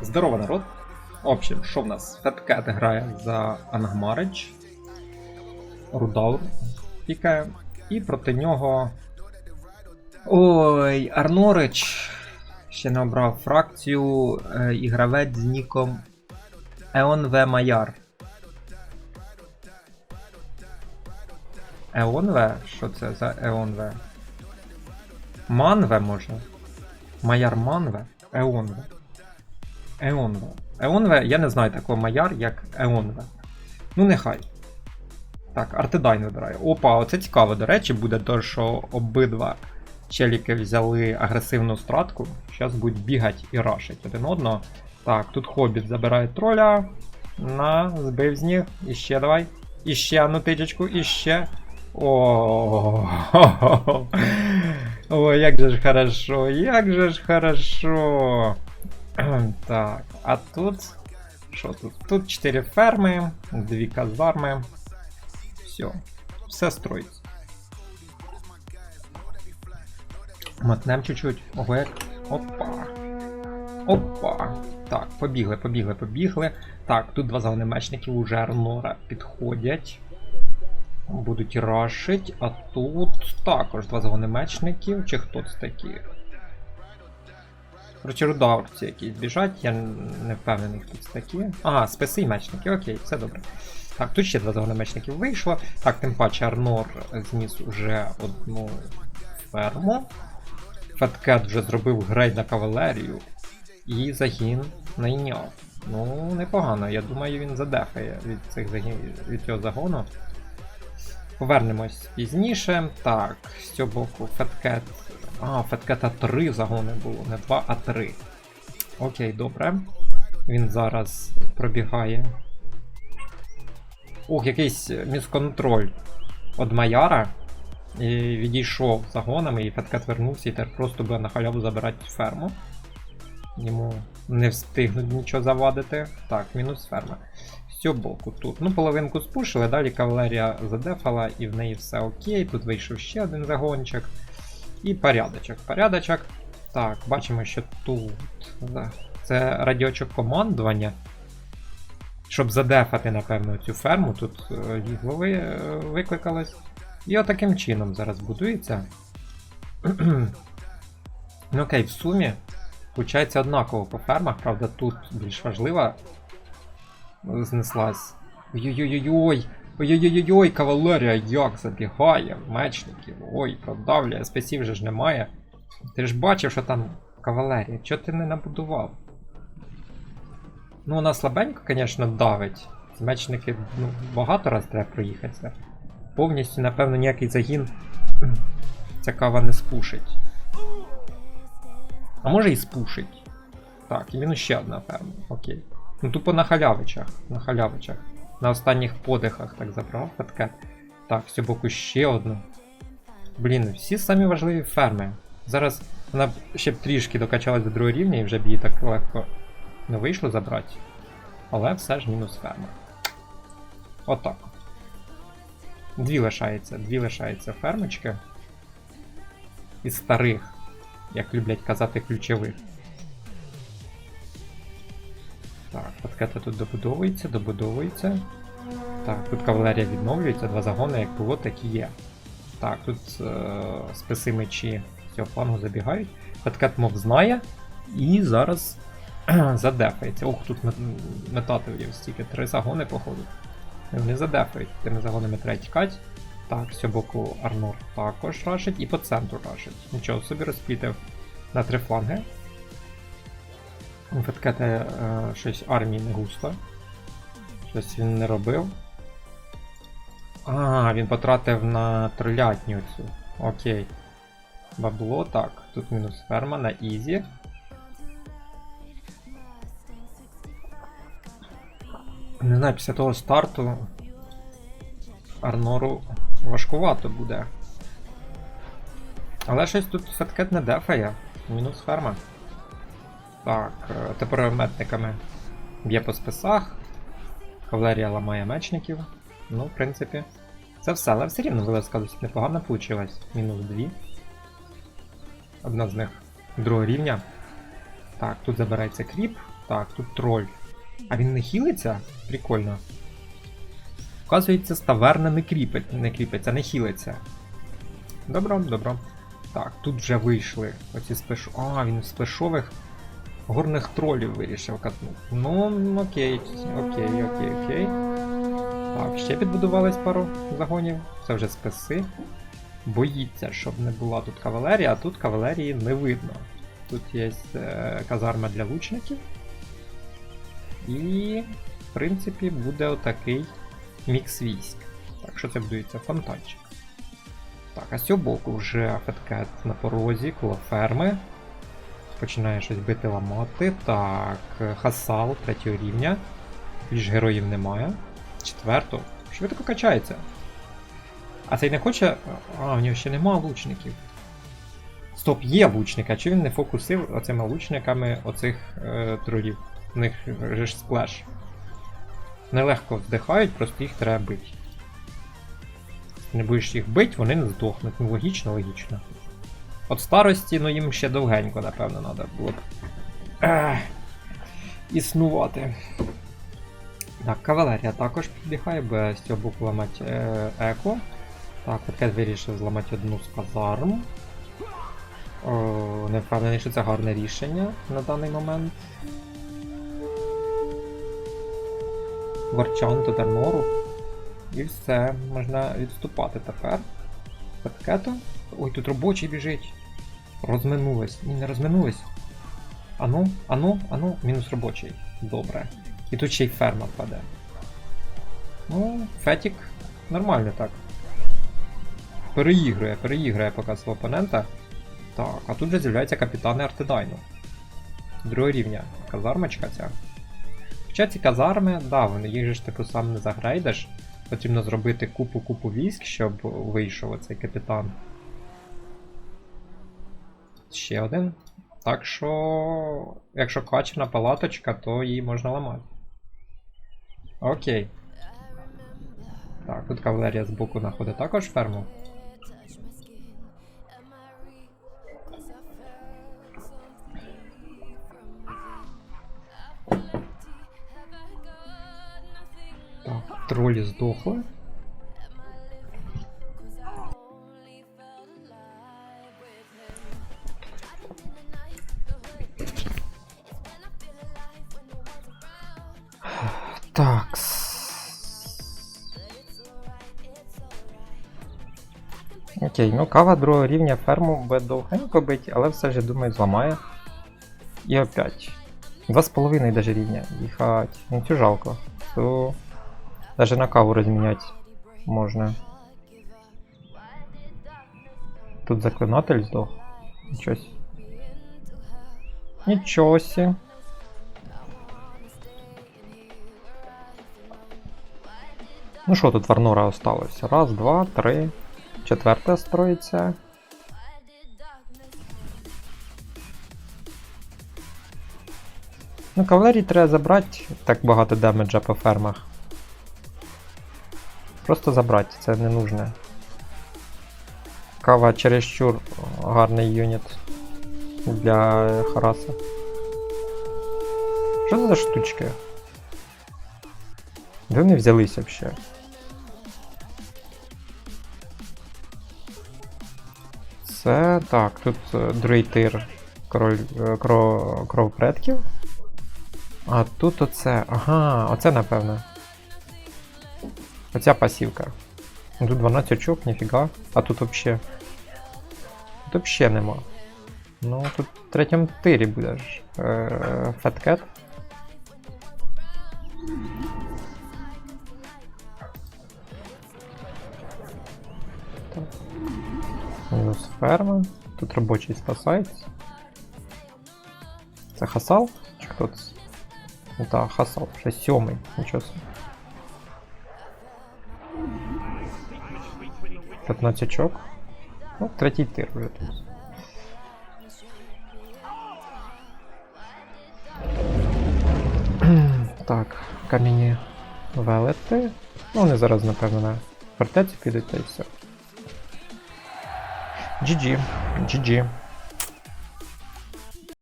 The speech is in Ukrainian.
Здорово, народ. В общем, що в нас? Феткет грає за Ангмарич. Рудаур пікає. І проти нього. Ой, Арнорич. Ще не обрав фракцію. Е, ігравець з ніком Еон В. Маяр. Еон В? Що це за Еон В? Манве може? Маяр Манве? Еонве. Еонве. Еонве, я не знаю такого маяр, як Еонве. Ну, нехай. Так, Артедайн вибираю. Опа, оце цікаво, до речі, буде то, що обидва челіки взяли агресивну стратку. Зараз будуть бігати і рашить один одного. Так, тут хобіт забирає троля. На, збив з них. Іще давай. Іще одну тичечку, іще. О, як же ж хорошо, як же ж хорошо. Так, а тут. Що тут? Тут 4 ферми, 2 казарми. Все. Все строїться. Мотнем чуть-чуть. Ого, як. Опа. Опа. Так, побігли, побігли, побігли. Так, тут два загонемечники уже Арнора підходять. Будуть рашить, а тут також два загонемечників, чи хто це такі? Короче, рудавці якісь біжать, я не впевнений, хто це такі. Ага, списи і мечники, окей, все добре. Так, тут ще два загономечників вийшло. Так, тим паче Арнор зніс уже одну ферму. Феткет вже зробив грейд на кавалерію. І загін найняв. Ну, непогано, я думаю, він задефає від цих загін... від цього загону. Повернемось пізніше. Так, з цього боку Феткет. А, Феткета 3 загони було, не 2, а 3. Окей, добре. Він зараз пробігає. Ух, якийсь місконтроль від Маяра. І відійшов загонами, і Феткет вернувся і тепер просто буде на халяву забирати ферму. Йому не встигнуть нічого завадити. Так, мінус ферма. З цього боку тут. Ну, половинку спушили, далі кавалерія задефала, і в неї все окей. Тут вийшов ще один загончик. І порядочок. Порядочок. Так, бачимо, що тут. Це радіочок командування. Щоб задефати, напевно, цю ферму, тут е, їх ви, викликалось. І отаким чином зараз будується. ну окей, в сумі. Получається однаково по фермах, правда, тут більш важлива знеслась. Ой-ой-ой-ой! Ой-ой-ой-ой, кавалерія як забігає, мечників. Ой, продавлює, спеців вже ж немає. Ти ж бачив, що там кавалерія, чого ти не набудував? Ну, вона слабенько, звісно, давить. З мечники ну, багато раз треба проїхатися. Повністю, напевно, ніякий загін ця кава не спушить. А може і спушить. Так, і мінус ще одна, певно. Окей. Ну тупо на халявичах. На халявичах. На останніх подихах так забрав паткет. Так, з цього боку ще одну. Блін, всі самі важливі ферми. Зараз вона ще б трішки докачалась до другого рівня і вже б її так легко не вийшло забрати. Але все ж мінус ферма. Отак. Дві лишається, дві лишається фермочки. Із старих, як люблять казати, ключових. Так, паткета тут добудовується, добудовується. Так, тут кавалерія відновлюється, два загони, як було, так і є. Так, тут е списи мечі цього флангу забігають. Паткет мов знає. І зараз задефається. Ох, тут метателів стільки три загони, походу. Вони задефають, тими загонами треба тікати. Так, з цього боку Арнор також рашить і по центру рашить. Нічого собі розплітив на три фланги. У Феткета е, щось армії не густо. Щось він не робив. А, він потратив на тролятню цю. Окей. Бабло, так. Тут мінус ферма на Ізі. Не знаю, після того старту Арнору важкувато буде. Але щось тут феткет не дефає. Мінус ферма. Так, е, тепер метниками б'є по списах. Кавалерія ламає мечників. Ну, в принципі, це все, але все рівно вилазка досить непогано вийшла. Мінус 2. Одна з них другого рівня. Так, тут забирається кріп. Так, тут троль. А він не хілиться? Прикольно. Вказується, з таверна не кріпить, не кріпиться, не хілиться. Добро, добро. Так, тут вже вийшли оці спеш... А, він з спешових горних тролів вирішив катнути. Ну, окей, окей, окей, окей. Так, ще підбудувались пару загонів. Це вже списи. Боїться, щоб не була тут кавалерія, а тут кавалерії не видно. Тут є е, казарма для лучників. І, в принципі, буде отакий мікс військ. Так, що це будується? Фонтанчик. Так, а з цього боку вже феткет на порозі, коло ферми. Починає щось бити ламати. Так, Хасал третього рівня. Більш героїв немає. Четвертого. Швидко качається. А цей не хоче. А, в нього ще нема лучників. Стоп, є лучники, а чи він не фокусив оцими лучниками оцих е, тролів? У них же ж сплеш. Нелегко здихають, просто їх треба бити. Не будеш їх бити, вони не здохнуть. Ну логічно, логічно. От старості, ну їм ще довгенько, напевно, треба було б. Існувати. Так, кавалерія також підбігає, бо з цього боку ламати е, еко. Так, Феткет вирішив зламати одну з казарм. О, не впевнений, що це гарне рішення на даний момент. Варчан до Дармору. І все, можна відступати тепер. Феткету. Ой, тут робочий біжить. Розминулись. Ні, не розминулись. Ану, ану, ану, мінус робочий. Добре. І тут ще й ферма впаде. Ну, Фетік нормально так. Переігрує, переігрує поки свого опонента. Так, а тут же з'являються капітани Артедайну. Другого рівня. Казармочка ця. Хоча ці казарми, да, вони їх же ж типу сам не загрейдеш. Потрібно зробити купу-купу військ, щоб вийшов оцей капітан. Ще один. Так що, якщо качена палаточка, то її можна ламати. Окей. Так, тут кавалерія з боку знаходить також ферму. Так, тролі здохли. Так. Окей, ну кава другого рівня ферму буде довгенько бить, але все ж думаю зламає. І опять. Два з половиною даже рівня. Їхать. Ну цю жалко. То даже на каву розміняти можна. Тут заклинатель здох. Нічого. сі. Ну що тут Варнора осталось? Раз, два, три. Четверте строїться. Ну, кавалерії треба забрати так багато демеджа по фермах. Просто забрати, це не нужне. Кава чересчур гарний юніт для Хараса. Що це за штучки? Де вони взялися взагалі? Це так, тут е, другий тир король, е, кро, кров предків. А тут оце. Ага, оце напевно. Оця пасівка. Тут 12 очок, ніфіга. А тут вообще. Тут вообще нема. Ну, тут в третьому тирі буде ж. Е, Феткет. Мінус ферма. Тут робочий спасається. Це Хасал? Чи хто це? Ну так, Хасал, вже сьомий, нічого собі. 15 очок. Ну, третій тир вже тут. так, камінні велети. Ну, вони зараз, напевно, на фортецю підуть та й все. GG, GG.